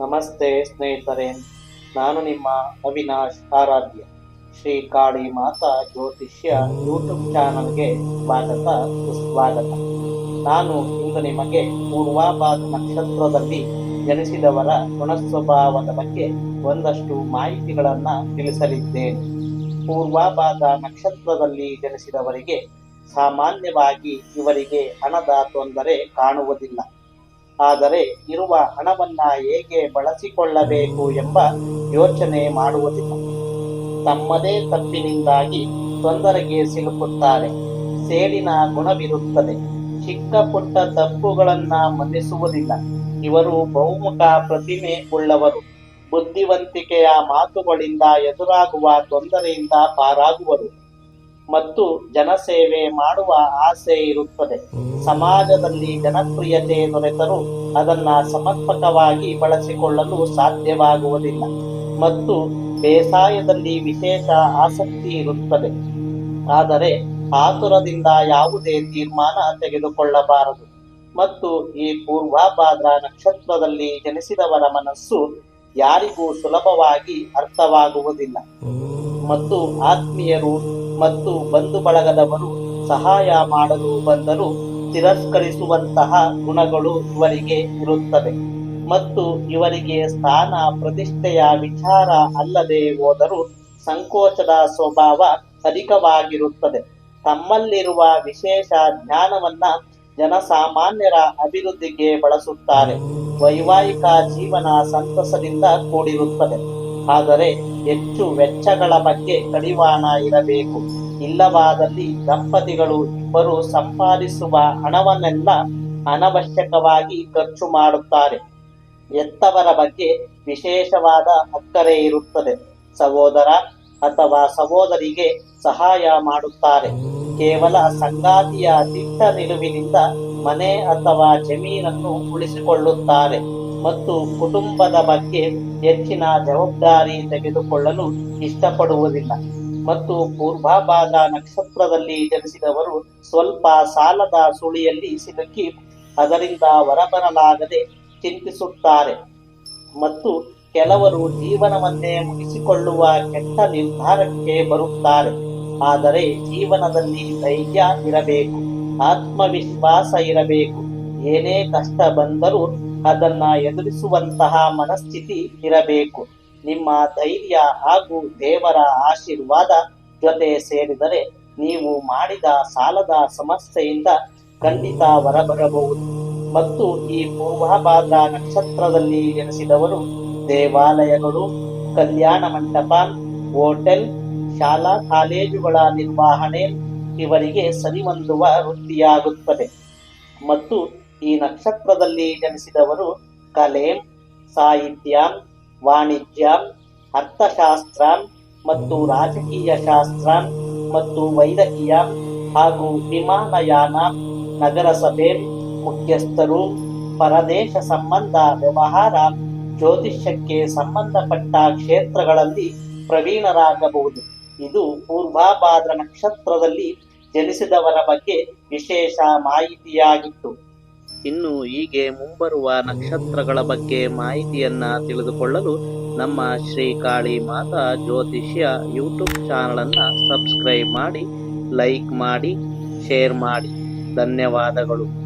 ನಮಸ್ತೆ ಸ್ನೇಹಿತರೆ, ನಾನು ನಿಮ್ಮ ಅವಿನಾಶ್ ಆರಾಧ್ಯ. ಶ್ರೀ ಕಾಳಿ ಮಾತಾ ಜ್ಯೋತಿಷ್ಯ ಯೂಟ್ಯೂಬ್ ಚಾನಲ್ಗೆ ಸ್ವಾಗತ, ಸುಸ್ವಾಗತ. ನಾನು ಇಂದು ನಿಮಗೆ ಪೂರ್ವಾಭಾದ ನಕ್ಷತ್ರದಲ್ಲಿ ಜನಿಸಿದವರ ಗುಣಸ್ವಭಾವದ ಬಗ್ಗೆ ಒಂದಷ್ಟು ಮಾಹಿತಿಗಳನ್ನು ತಿಳಿಸಲಿದ್ದೇನೆ. ಪೂರ್ವಾಭಾದ ನಕ್ಷತ್ರದಲ್ಲಿ ಜನಿಸಿದವರಿಗೆ ಸಾಮಾನ್ಯವಾಗಿ ಇವರಿಗೆ ಹಣದ ತೊಂದರೆ ಕಾಣುವುದಿಲ್ಲ. ಆದರೆ ಇರುವ ಹಣವನ್ನ ಹೇಗೆ ಬಳಸಿಕೊಳ್ಳಬೇಕು ಎಂಬ ಯೋಚನೆ ಮಾಡುವುದಿಲ್ಲ. ತಮ್ಮದೇ ತಪ್ಪಿನಿಂದಾಗಿ ತೊಂದರೆಗೆ ಸಿಲುಕುತ್ತಾರೆ. ಸೇಡಿನ ಗುಣವಿರುತ್ತದೆ. ಚಿಕ್ಕ ಪುಟ್ಟ ತಪ್ಪುಗಳನ್ನ ಮನ್ನಿಸುವುದಿಲ್ಲ ಇವರು ಬಹುಮುಖ ಪ್ರತಿಮೆ ಉಳ್ಳವರು ಬುದ್ಧಿವಂತಿಕೆಯ ಮಾತುಗಳಿಂದ ಎದುರಾಗುವ ತೊಂದರೆಯಿಂದ ಪಾರಾಗುವರು. ಮತ್ತು ಜನಸೇವೆ ಮಾಡುವ ಆಸೆ ಇರುತ್ತದೆ. ಸಮಾಜದಲ್ಲಿ ಜನಪ್ರಿಯತೆ ದೊರೆತರೂ ಅದನ್ನ ಸಮರ್ಪಕವಾಗಿ ಬಳಸಿಕೊಳ್ಳಲು ಸಾಧ್ಯವಾಗುವುದಿಲ್ಲ. ಮತ್ತು ಬೇಸಾಯದಲ್ಲಿ ವಿಶೇಷ ಆಸಕ್ತಿ ಇರುತ್ತದೆ. ಆದರೆ ಆತುರದಿಂದ ಯಾವುದೇ ತೀರ್ಮಾನ ತೆಗೆದುಕೊಳ್ಳಬಾರದು. ಮತ್ತು ಈ ಪೂರ್ವಾಭಾದ್ರ ನಕ್ಷತ್ರದಲ್ಲಿ ಜನಿಸಿದವರ ಮನಸ್ಸು ಯಾರಿಗೂ ಸುಲಭವಾಗಿ ಅರ್ಥವಾಗುವುದಿಲ್ಲ. ಮತ್ತು ಆತ್ಮೀಯರು ಮತ್ತು ಬಂಧು ಬಳಗದವರು ಸಹಾಯ ಮಾಡಲು ಬಂದರೂ ತಿರಸ್ಕರಿಸುವಂತಹ ಗುಣಗಳು ಇವರಿಗೆ ಇರುತ್ತವೆ. ಮತ್ತು ಇವರಿಗೆ ಸ್ಥಾನ, ಪ್ರತಿಷ್ಠೆಯ ವಿಚಾರ ಅಲ್ಲದೆ ಹೋದರೂ ಸಂಕೋಚದ ಸ್ವಭಾವ ಅಧಿಕವಾಗಿರುತ್ತದೆ. ತಮ್ಮಲ್ಲಿರುವ ವಿಶೇಷ ಜ್ಞಾನವನ್ನ ಜನಸಾಮಾನ್ಯರ ಅಭಿವೃದ್ಧಿಗೆ ಬಳಸುತ್ತಾರೆ. ವೈವಾಹಿಕ ಜೀವನ ಸಂತಸದಿಂದ ಕೂಡಿರುತ್ತದೆ. ಆದರೆ ಹೆಚ್ಚು ವೆಚ್ಚಗಳ ಬಗ್ಗೆ ಕಡಿವಾಣ ಇರಬೇಕು. ಇಲ್ಲವಾದಲ್ಲಿ ದಂಪತಿಗಳು ಇಬ್ಬರು ಸಂಪಾದಿಸುವ ಹಣವನ್ನೆಲ್ಲ ಅನವಶ್ಯಕವಾಗಿ ಖರ್ಚು ಮಾಡುತ್ತಾರೆ. ಎತ್ತವರ ಬಗ್ಗೆ ವಿಶೇಷವಾದ ಅಕ್ಕರೆ ಇರುತ್ತದೆ. ಸಹೋದರ ಅಥವಾ ಸಹೋದರಿಗೆ ಸಹಾಯ ಮಾಡುತ್ತಾರೆ. ಕೇವಲ ಸಂಗಾತಿಯ ದಿಟ್ಟ ನಿಲುವಿನಿಂದ ಮನೆ ಅಥವಾ ಜಮೀನನ್ನು ಉಳಿಸಿಕೊಳ್ಳುತ್ತಾರೆ. ಮತ್ತು ಕುಟುಂಬದ ಬಗ್ಗೆ ಹೆಚ್ಚಿನ ಜವಾಬ್ದಾರಿ ತೆಗೆದುಕೊಳ್ಳಲು ಇಷ್ಟಪಡುವುದಿಲ್ಲ. ಮತ್ತು ಪೂರ್ವಾಭಾಗ ನಕ್ಷತ್ರದಲ್ಲಿ ಜನಿಸಿದವರು ಸ್ವಲ್ಪ ಸಾಲದ ಸುಳಿಯಲ್ಲಿ ಸಿಲುಕಿ ಅದರಿಂದ ಹೊರಬರಲಾಗದೆ ಚಿಂತಿಸುತ್ತಾರೆ. ಮತ್ತು ಕೆಲವರು ಜೀವನವನ್ನೇ ಮುಗಿಸಿಕೊಳ್ಳುವ ಕೆಟ್ಟ ನಿರ್ಧಾರಕ್ಕೆ ಬರುತ್ತಾರೆ. ಆದರೆ ಜೀವನದಲ್ಲಿ ಧೈರ್ಯ ಇರಬೇಕು, ಆತ್ಮವಿಶ್ವಾಸ ಇರಬೇಕು. ಏನೇ ಕಷ್ಟ ಬಂದರೂ ಅದನ್ನ ಎದುರಿಸುವಂತಹ ಮನಸ್ಥಿತಿ ಇರಬೇಕು. ನಿಮ್ಮ ಧೈರ್ಯ ಹಾಗೂ ದೇವರ ಆಶೀರ್ವಾದ ಜೊತೆ ಸೇರಿದರೆ ನೀವು ಮಾಡಿದ ಸಾಲದ ಸಮಸ್ಯೆಯಿಂದ ಖಂಡಿತ ಹೊರಬರಬಹುದು. ಮತ್ತು ಈ ಪೂರ್ವಭಾದ್ರ ನಕ್ಷತ್ರದಲ್ಲಿ ನಡೆಸಿದವರು ದೇವಾಲಯಗಳು, ಕಲ್ಯಾಣ ಮಂಟಪ, ಹೋಟೆಲ್, ಶಾಲಾ, ಕಾಲೇಜುಗಳ ನಿರ್ವಹಣೆ, ಇವರಿಗೆ ಸರಿಹೊಂದುವ ವೃತ್ತಿಯಾಗುತ್ತದೆ. ಮತ್ತು ಈ ನಕ್ಷತ್ರದಲ್ಲಿ ಜನಿಸಿದವರು ಕಲೆ, ಸಾಹಿತ್ಯ, ವಾಣಿಜ್ಯ, ಅರ್ಥಶಾಸ್ತ್ರ ಮತ್ತು ರಾಜಕೀಯ ಶಾಸ್ತ್ರ ಮತ್ತು ವೈದ್ಯಕೀಯ ಹಾಗೂ ವಿಮಾನಯಾನ ನಗರಸಭೆ ಮುಖ್ಯಸ್ಥರು. ಪರದೇಶ ಸಂಬಂಧ ವ್ಯವಹಾರ ಜ್ಯೋತಿಷ್ಯಕ್ಕೆ ಸಂಬಂಧಪಟ್ಟ ಕ್ಷೇತ್ರಗಳಲ್ಲಿ ಪ್ರವೀಣರಾಗಬಹುದು. ಇದು ಪೂರ್ವಾಭಾದ್ರ ನಕ್ಷತ್ರದಲ್ಲಿ ಜನಿಸಿದವರ ಬಗ್ಗೆ ವಿಶೇಷ ಮಾಹಿತಿಯಾಗಿತ್ತು. ಇನ್ನು ಹೀಗೆ ಮುಂಬರುವ ನಕ್ಷತ್ರಗಳ ಬಗ್ಗೆ ಮಾಹಿತಿಯನ್ನ ತಿಳಿದುಕೊಳ್ಳಲು ನಮ್ಮ ಶ್ರೀ ಕಾಳಿ ಮಾತಾ ಜ್ಯೋತಿಷ್ಯ ಯೂಟ್ಯೂಬ್ ಚಾನಲನ್ನು ಸಬ್ಸ್ಕ್ರೈಬ್ ಮಾಡಿ, ಲೈಕ್ ಮಾಡಿ, ಶೇರ್ ಮಾಡಿ. ಧನ್ಯವಾದಗಳು.